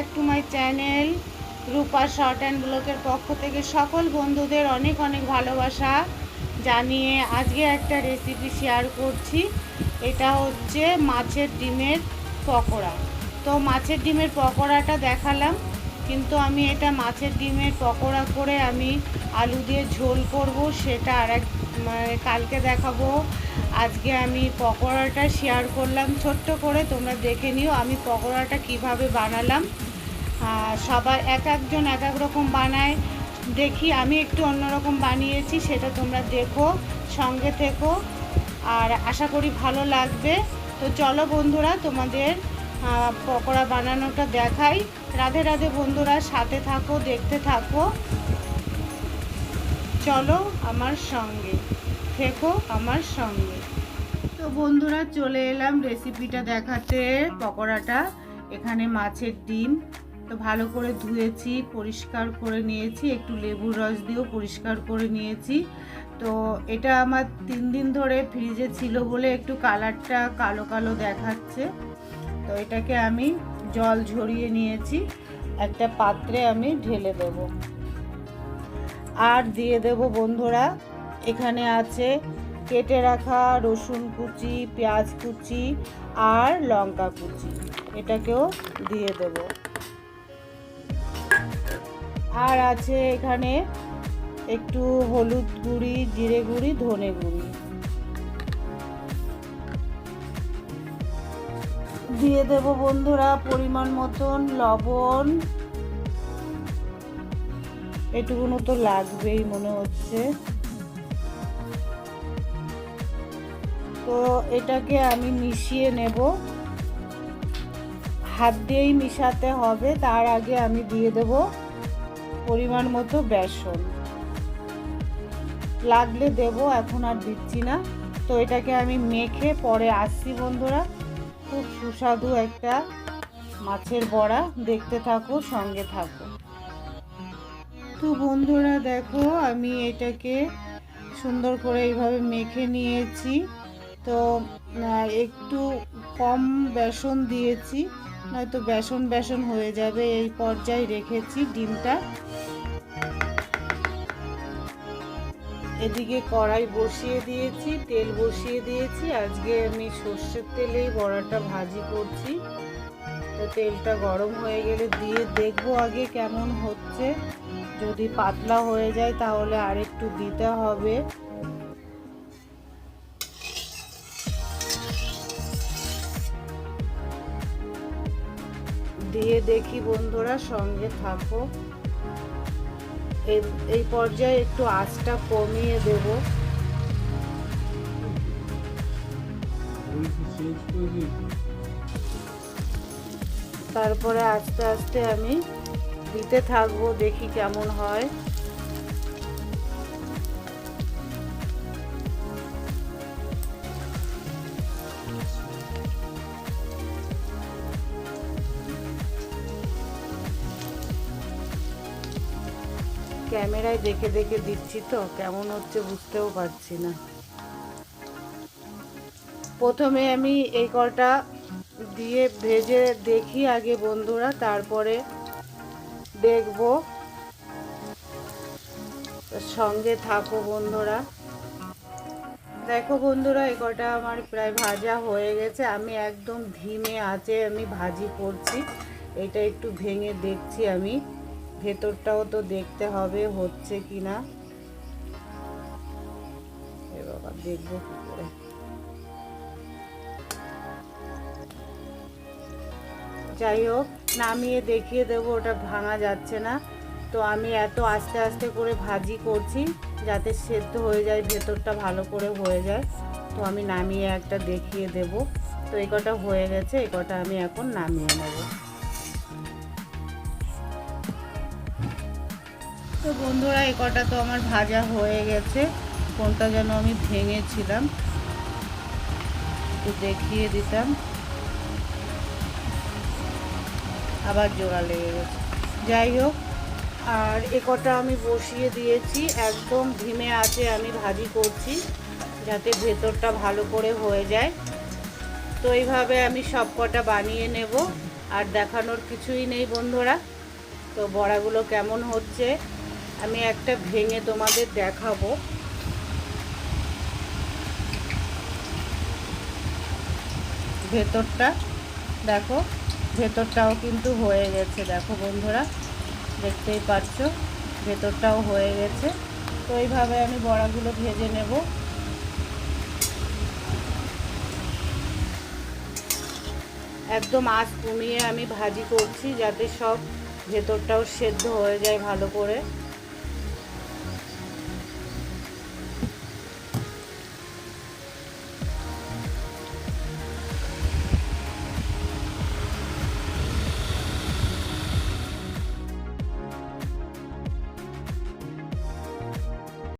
Back to my channel Rupa short and ব্লকের পক্ষ থেকে সকল বন্ধুদের অনেক অনেক ভালোবাসা জানিয়ে আজকে একটা রেসিপি শেয়ার করছি। এটা হচ্ছে মাছের ডিমের পকোড়া। তো মাছের ডিমের পকোড়াটা দেখালাম, কিন্তু আমি এটা মাছের ডিমের পকোড়া করে আমি আলু দিয়ে ঝোল করব, সেটা আর এক মানে কালকে দেখাবো। আজকে আমি পকোড়াটা শেয়ার করলাম ছোট্ট করে, তোমরা দেখে নিও আমি পকোড়াটা কীভাবে বানালাম। সবাই এক একজন এক এক রকম বানায়। দেখি, আমি একটু অন্যরকম বানিয়েছি, সেটা তোমরা দেখো, সঙ্গে থেকো। আর আশা করি ভালো লাগবে। তো চলো বন্ধুরা, তোমাদের পকোড়া বানানোটা দেখাই। রাধে রাধে বন্ধুরা, সাথে থাকো, দেখতে থাকো। চলো আমার সঙ্গে থেকো, আমার সঙ্গে। তো বন্ধুরা, চলে এলাম রেসিপিটা দেখাতে, পকোড়াটা। এখানে মাছের ডিম। তো ভালো করে ধুয়েছি, পরিষ্কার করে নিয়েছি, একটু লেবুর রস দিয়েও পরিষ্কার করে নিয়েছি। তো এটা আমার তিন দিন ধরে ফ্রিজে ছিল বলে একটু কালারটা কালো কালো দেখাচ্ছে। তো এটাকে আমি জল ঝরিয়ে নিয়েছি, একটা পাত্রে আমি ঢেলে দেব। আর দিয়ে দেব বন্ধুরা, এখানে আছে কেটে রাখা রসুন কুচি, পেঁয়াজ কুচি আর লঙ্কা কুচি। এটাকেও দিয়ে দেব। আর আছে এখানে একটু হলুদ গুঁড়ি, জিরে গুঁড়ি, ধনে গুঁড়ি। দিয়ে দেব বন্ধুরা পরিমাণ মতন লবণ। এটুকুনো তো লাগবেই মনে হচ্ছে। তো এটাকে আমি মিশিয়ে নেব। হাত দিয়েই মিশাতে হবে, তার আগে আমি দিয়ে দেব পরিমাণ মতো বেসন। লাগলে দেব, এখন আর দিচ্ছি না। তো এটাকে আমি মেখে পরে আসছি বন্ধুরা। খুব সুস্বাদু একটা মাছের বড়া। দেখতে থাকো, সঙ্গে থাকো। তো বন্ধুরা দেখো, আমি এটাকে সুন্দর করে এইভাবে মেখে নিয়েছি। তো একটু কম বেসন দিয়েছি। নয়তো বেসন বেসন হয়ে যাবে, এই পর্যায়ে রেখেছি ডিমটা। এদিকে কড়াই বসিয়ে দিয়েছি, তেল বসিয়ে দিয়েছি। আজকে আমি সর্ষের তেলেই বড়াটা ভাজি করছি। তো তেলটা গরম হয়ে গেলে দিয়ে দেখব আগে কেমন হচ্ছে। যদি পাতলা হয়ে যায় তাহলে আরেকটু দিতে হবে। দিয়ে দেখি বন্ধুরা, সঙ্গে থাকো। এই পর্যায়ে একটু আঁচটা কমিয়ে দেব। তারপরে আস্তে আস্তে আমি দিতে থাকব, দেখি কেমন হয়। ক্যামেরায় দেখে দেখে দিচ্ছি তো, কেমন হচ্ছে বুঝতেও পারছি না। প্রথমে আমি এই কটা দিয়ে ভেজে দেখি আগে বন্ধুরা, তারপরে দেখব। সঙ্গে থাকো বন্ধুরা। দেখো বন্ধুরা, এই কটা আমার প্রায় ভাজা হয়ে গেছে। আমি একদম ধিমে আছে, আমি ভাজি করছি। এটা একটু ভেঙে দেখছি আমি। ভেতরটাও তো দেখতে হবে, হচ্ছে কি না বাবা, দেখব কি করে। যাই হোক, নামিয়ে দেখিয়ে দেবো, ওটা ভাঙা যাচ্ছে না। তো আমি এত আস্তে আস্তে করে ভাজি করছি, যাতে সেদ্ধ হয়ে যায়, ভেতরটা ভালো করে হয়ে যায়। তো আমি নামিয়ে একটা দেখিয়ে দেব। তো এই কটা হয়ে গেছে এই কটা আমি এখন নামিয়ে নেব। তো বন্ধুরা, এই কটা তো আমার ভাজা হয়ে গেছে। কোনটা যেন আমি ভেঙেছিলাম। একটু দেখিয়ে দিতাম। আবার জোড়া লেগে গেছে। যাই হোক, আর এ কটা আমি বসিয়ে দিয়েছি। একদম ধিমে আছে, আমি ভাজি করছি, যাতে ভেতরটা ভালো করে হয়ে যায়। তো এইভাবে আমি সব কটা বানিয়ে নেব। আর দেখানোর কিছুই নেই বন্ধুরা। তো বড়াগুলো কেমন হচ্ছে? আমি একটা ভেঙে তোমাদের দেখাবো। ভেতরটা, দেখো, ভেতরটাও কিন্তু হয়ে গেছে। দেখো বন্ধুরা, দেখতেই পাচ্ছ, ভেতরটাও হয়ে গেছে। তো এইভাবে আমি বড়াগুলো ভেজে নেব। একদম আঁচ কমিয়ে আমি ভাজি করছি যাতে সব ভেতরটাও সেদ্ধ হয়ে যায় ভালো করে।